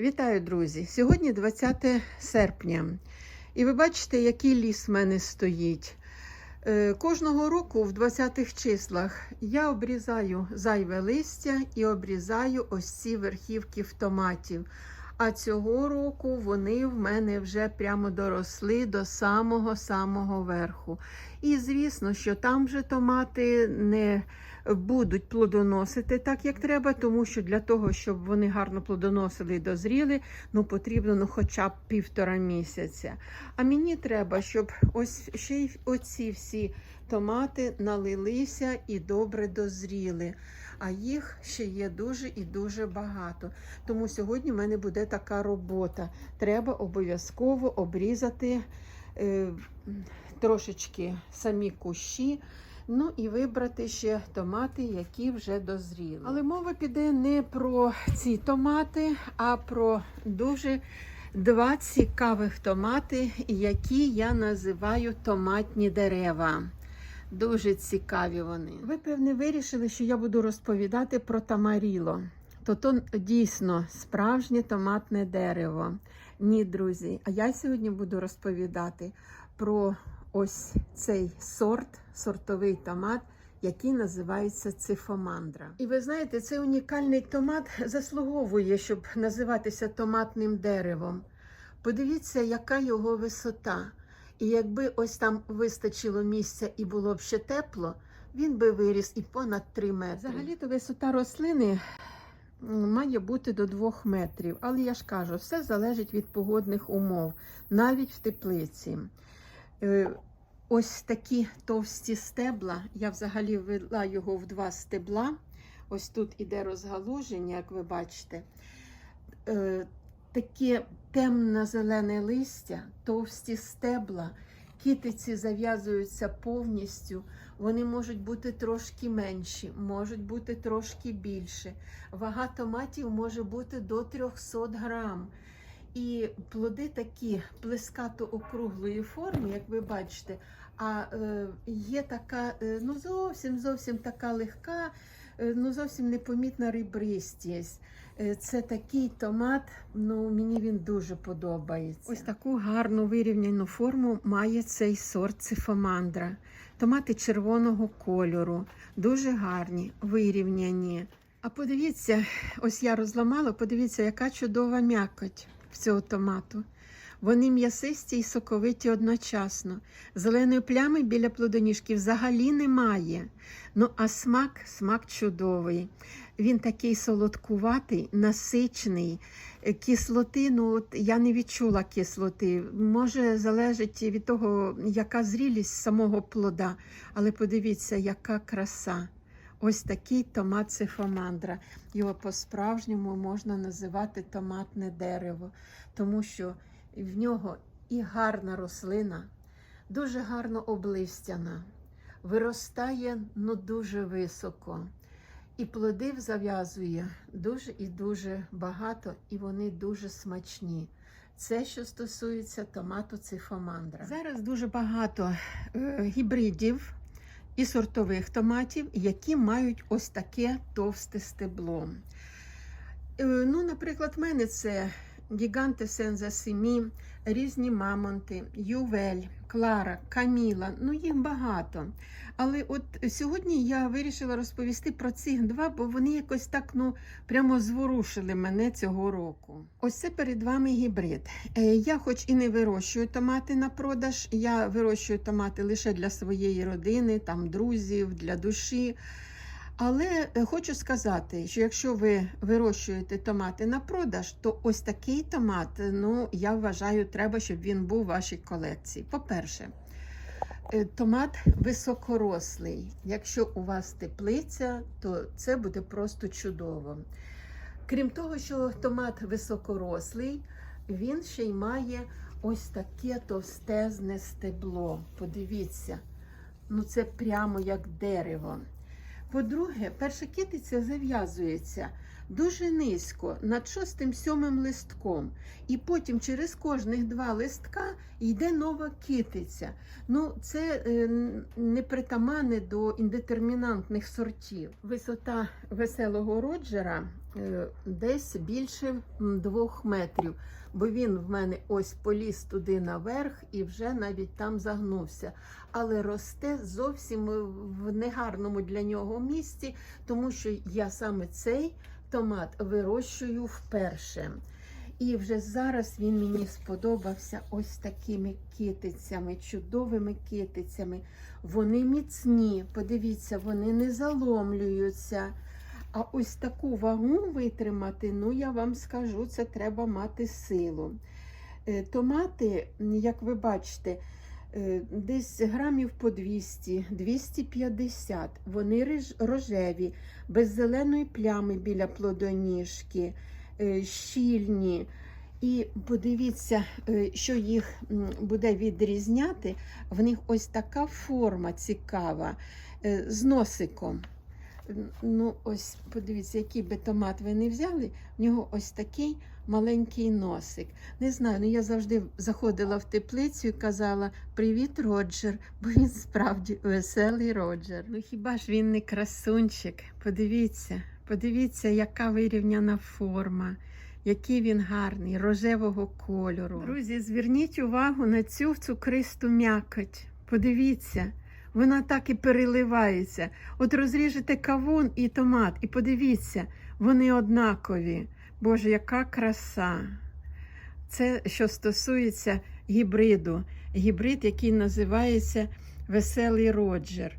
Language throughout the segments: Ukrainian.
Вітаю, друзі! Сьогодні 20 серпня. І ви бачите, який ліс в мене стоїть. Е, Кожного року в 20-х числах я обрізаю зайве листя і обрізаю ось ці верхівки в томатів. А цього року вони в мене вже прямо доросли до самого-самого верху. І звісно, що там вже томати не будуть плодоносити так, як треба, тому що для того, щоб вони гарно плодоносили і дозріли, ну потрібно ну, хоча б півтора місяця. А мені треба, щоб ось ще й оці всі томати налилися і добре дозріли. А їх ще є дуже і дуже багато. Тому сьогодні в мене буде така робота. Треба обов'язково обрізати е, трошечки самі кущі. Ну і вибрати ще томати, які вже дозріли. Але мова піде не про ці томати, а про дуже два цікавих томати, які я називаю томатні дерева. Дуже цікаві вони. Ви, певне, вирішили, що я буду розповідати про тамаріло. То то дійсно справжнє томатне дерево. Ні, друзі. А я сьогодні буду розповідати про ось цей сорт, сортовий томат, який називається цифомандра. І ви знаєте, цей унікальний томат заслуговує, щоб називатися томатним деревом. Подивіться, яка його висота. І якби ось там вистачило місця і було б ще тепло, він би виріс і понад 3 метри. Взагалі-то висота рослини має бути до 2 метрів. Але я ж кажу, все залежить від погодних умов, навіть в теплиці. Е, Ось такі товсті стебла. Я взагалі ввела його в два стебла. Ось тут іде розгалуження, як ви бачите. Е, Таке темно-зелене листя, товсті стебла, китиці зав'язуються повністю. Вони можуть бути трошки менші, можуть бути трошки більше. Вага томатів може бути до 300 грам. І плоди такі плескато округлої форми, як ви бачите, а е, є така, е, ну зовсім зовсім така легка, е, ну зовсім непомітна ребристість. Це такий томат, ну мені він дуже подобається. Ось таку гарну вирівняну форму має цей сорт цифомандра. Томати червоного кольору, дуже гарні, вирівняні. А подивіться, ось я розламала, подивіться, яка чудова м'якоть цього томату. Вони м'ясисті і соковиті одночасно. Зеленої плями біля плодоніжки взагалі немає. Ну, а смак смак чудовий. Він такий солодкуватий, насичений. Е, Кислоти, ну от я не відчула кислоти. Може, залежить від того, яка зрілість самого плода. Але подивіться, яка краса. Ось такий томат цифомандра. Його по-справжньому можна називати томатне дерево, тому що в нього і гарна рослина, дуже гарно облистяна, виростає ну, дуже високо. І плодив зав'язує дуже і дуже багато, і вони дуже смачні. Це що стосується томату цифомандра. Зараз дуже багато е, гібридів і сортових томатів, які мають ось таке товсте стебло. Е, Ну, Наприклад, в мене це Гіганте Сенза Семі, різні мамонти, Ювель, Клара, Каміла. Ну, їх багато. Але от сьогодні я вирішила розповісти про цих два, бо вони якось так ну, прямо зворушили мене цього року. Ось це перед вами гібрид. Е, Я, хоч і не вирощую томати на продаж, я вирощую томати лише для своєї родини, там друзів, для душі. Але е, хочу сказати, що якщо ви вирощуєте томати на продаж, то ось такий томат, ну я вважаю, треба, щоб він був у вашій колекції. По-перше, е, томат високорослий. Якщо у вас теплиця, то це буде просто чудово. Крім того, що томат високорослий, він ще й має ось таке товстезне стебло. Подивіться, ну це прямо як дерево. По-друге, перша китиця зав'язується дуже низько над шостим-сьомим листком. І потім через кожних два листка йде нова китиця. Ну, Це е, не притаманне до індетермінантних сортів. Висота веселого роджера десь більше двох метрів, бо він в мене ось поліз туди наверх і вже навіть там загнувся. Але росте зовсім е, в негарному для нього місці, тому що я саме цей томат вирощую вперше. І вже зараз він мені сподобався ось такими китицями, чудовими китицями. Вони міцні, подивіться, вони не заломлюються. А ось таку вагу витримати, ну я вам скажу, це треба мати силу. Е, Томати, як ви бачите, е, десь грамів по 200, 250. Вони рожеві, без зеленої плями біля плодоніжки, е, щільні. І подивіться, що їх буде відрізняти. В них ось така форма цікава з носиком. Н- Ну, ось подивіться, який би томат ви не взяли, в нього ось такий маленький носик. Не знаю, ну я завжди заходила в теплицю і казала Привіт, Роджер, бо він справді веселий Роджер. Ну хіба ж він не красунчик? Подивіться, подивіться, яка вирівняна форма. Який він гарний, рожевого кольору. Друзі, зверніть увагу на цю цукристу м'якоть. Подивіться, вона так і переливається. От розріжете кавун і томат, і подивіться, вони однакові. Боже, яка краса! Це що стосується гібриду. Гібрид, який називається Веселий Роджер.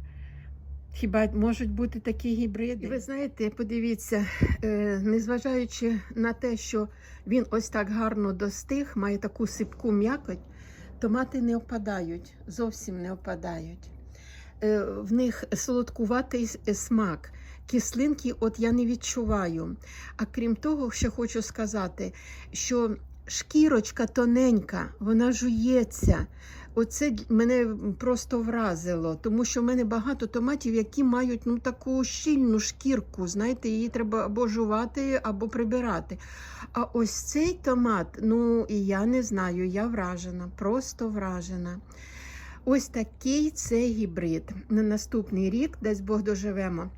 Хіба можуть бути такі гібриди? Ви знаєте, подивіться, е, незважаючи на те, що він ось так гарно достиг, має таку сипку м'якоть, томати не опадають, зовсім не опадають. Е, В них солодкуватий смак. Кислинки, от я не відчуваю. А крім того, ще хочу сказати, що шкірочка тоненька, вона жується. Оце мене просто вразило, тому що в мене багато томатів, які мають ну, таку щільну шкірку. Знаєте, її треба або жувати, або прибирати. А ось цей томат, ну і я не знаю, я вражена, просто вражена. Ось такий це гібрид. На наступний рік, десь Бог доживемо,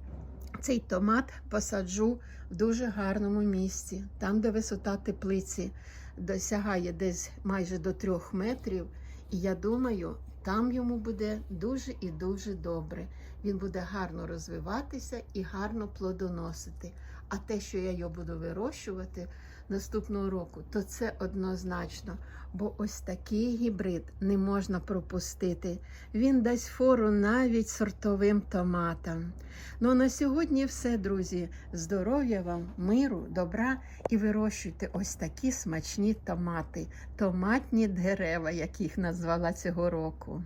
цей томат посаджу в дуже гарному місці, там, де висота теплиці досягає десь майже до трьох метрів. І я думаю, там йому буде дуже і дуже добре. Він буде гарно розвиватися і гарно плодоносити. А те, що я його буду вирощувати наступного року, то це однозначно. Бо ось такий гібрид не можна пропустити. Він дасть фору навіть сортовим томатам. Ну на сьогодні все, друзі. Здоров'я вам, миру, добра і вирощуйте ось такі смачні томати, томатні дерева, як їх назвала цього року.